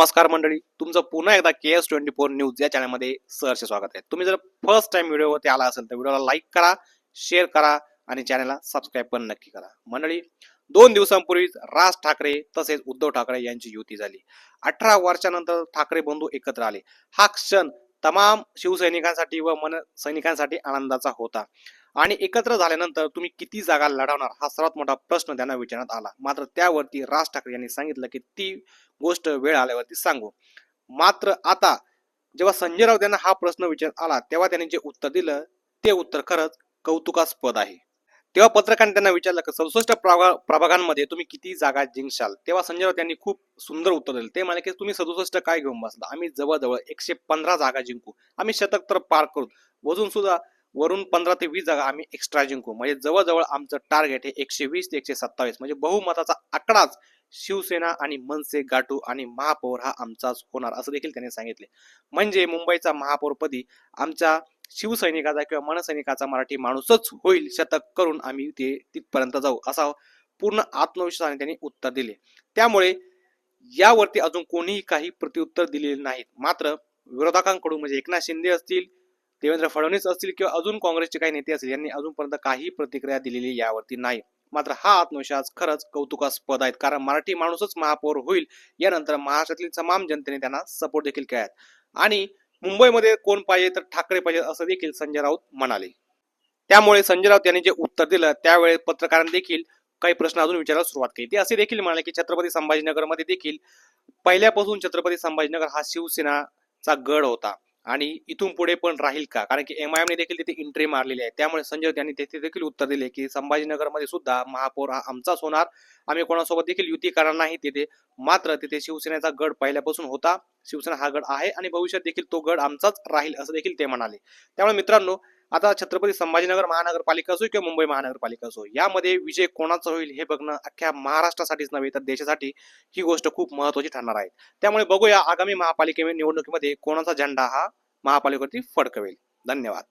नमस्कार मंडळी तुमचं पुन्हा एकदा K S twenty four news या चॅनलमध्ये सहर्ष स्वागत आहे. तुम्ही जर फर्स्ट टाइम व्हिडिओवरती आला असेल तर व्हिडिओला लाईक करा शेअर करा आणि चॅनलला सबस्क्राईब पण नक्की करा. मंडळी दोन दिवसांपूर्वीच राज ठाकरे तसेच उद्धव ठाकरे यांची युती झाली. अठरा वर्षानंतर ठाकरे बंधू एकत्र आले. हा क्षण तमाम शिवसैनिकांसाठी व मन सैनिकांसाठी आनंदाचा होता. आणि एकत्र झाल्यानंतर तुम्ही किती जागा लढवणार हा सर्वात मोठा प्रश्न त्यांना विचारण्यात आला. मात्र त्यावरती राज ठाकरे यांनी सांगितलं की ती गोष्ट वेळ आल्यावरती सांगू. मात्र आता जेव्हा संजय राऊत यांना हा प्रश्न विचारण्यात आला तेव्हा त्यांनी जे उत्तर दिलं ते उत्तर खरंच कौतुकास्पद आहे. तेव्हा पत्रकारांनी त्यांना विचारलं की सदुसष्ट प्रभा प्रभागांमध्ये तुम्ही किती जागा जिंकशाल? तेव्हा संजय राऊत यांनी खूप सुंदर उत्तर दिलं. ते म्हणाले की तुम्ही सदुसष्ट काय घेऊन बसला? आम्ही जवळजवळ एकशे पंधरा जागा जिंकू. आम्ही शतक तर पार करू. वजून सुद्धा वरून पंधरा ते वीस जागा आम्ही एक्स्ट्रा जिंकू. म्हणजे जवळजवळ आमचं टार्गेट हे एकशे वीस ते एकशे सत्तावीस. म्हणजे बहुमताचा आकडाच शिवसेना आणि मनसे गाठू आणि महापौर हा आमचाच होणार असं देखील त्यांनी सांगितले. म्हणजे मुंबईचा महापौरपदी आमच्या शिवसैनिकाचा किंवा मनसैनिकाचा मराठी माणूसच होईल शतक करून आम्ही ते तिथपर्यंत जाऊ असा पूर्ण आत्मविश्वासाने त्यांनी उत्तर दिले. त्यामुळे यावरती अजून कोणीही काही प्रत्युत्तर दिलेले नाहीत. मात्र विरोधकांकडून म्हणजे एकनाथ शिंदे असतील देवेंद्र फडणवीस असतील किंवा अजून काँग्रेसचे काही नेते असतील यांनी अजूनपर्यंत काही प्रतिक्रिया दिलेली यावरती नाही. मात्र हा आत्मविश्वास खरंच कौतुकास्पद आहेत कारण मराठी माणूसच महापौर होईल यानंतर महाराष्ट्रातील तमाम जनतेने त्यांना सपोर्ट देखील केला आणि मुंबईमध्ये कोण पाहिजे तर ठाकरे पाहिजे असं देखील संजय राऊत म्हणाले. त्यामुळे संजय राऊत यांनी जे उत्तर दिलं त्यावेळेस पत्रकारांनी देखील काही प्रश्न अजून विचारायला सुरुवात केली. ते असे देखील म्हणाले की छत्रपती संभाजीनगरमध्ये देखील पहिल्यापासून छत्रपती संभाजीनगर हा शिवसेनाचा गड होता. आणि इथून पुढे पण राहील का? कारण की एम आय ने देखील तिथे एंट्री मारलेली आहे. त्यामुळे संजय यांनी तेथे देखील उत्तर दिले की संभाजीनगरमध्ये सुद्धा महापौर हा आमचाच होणार. आम्ही कोणासोबत देखील युती करणार नाही तिथे. मात्र तिथे शिवसेनेचा गड पहिल्यापासून होता. शिवसेना हा गड आहे आणि भविष्यात देखील तो गड आमचाच राहील असं देखील ते म्हणाले. त्यामुळे मित्रांनो आता छत्रपती संभाजीनगर महानगरपालिका असो किंवा मुंबई महानगरपालिका असो यामध्ये विजय कोणाचा होईल हे बघणं अख्ख्या महाराष्ट्रासाठीच नव्हे तर देशासाठी ही गोष्ट खूप महत्वाची ठरणार आहे. त्यामुळे बघूया आगामी महापालिके निवडणुकीमध्ये कोणाचा झेंडा हा महापालिकेवरती फडकवेल. धन्यवाद.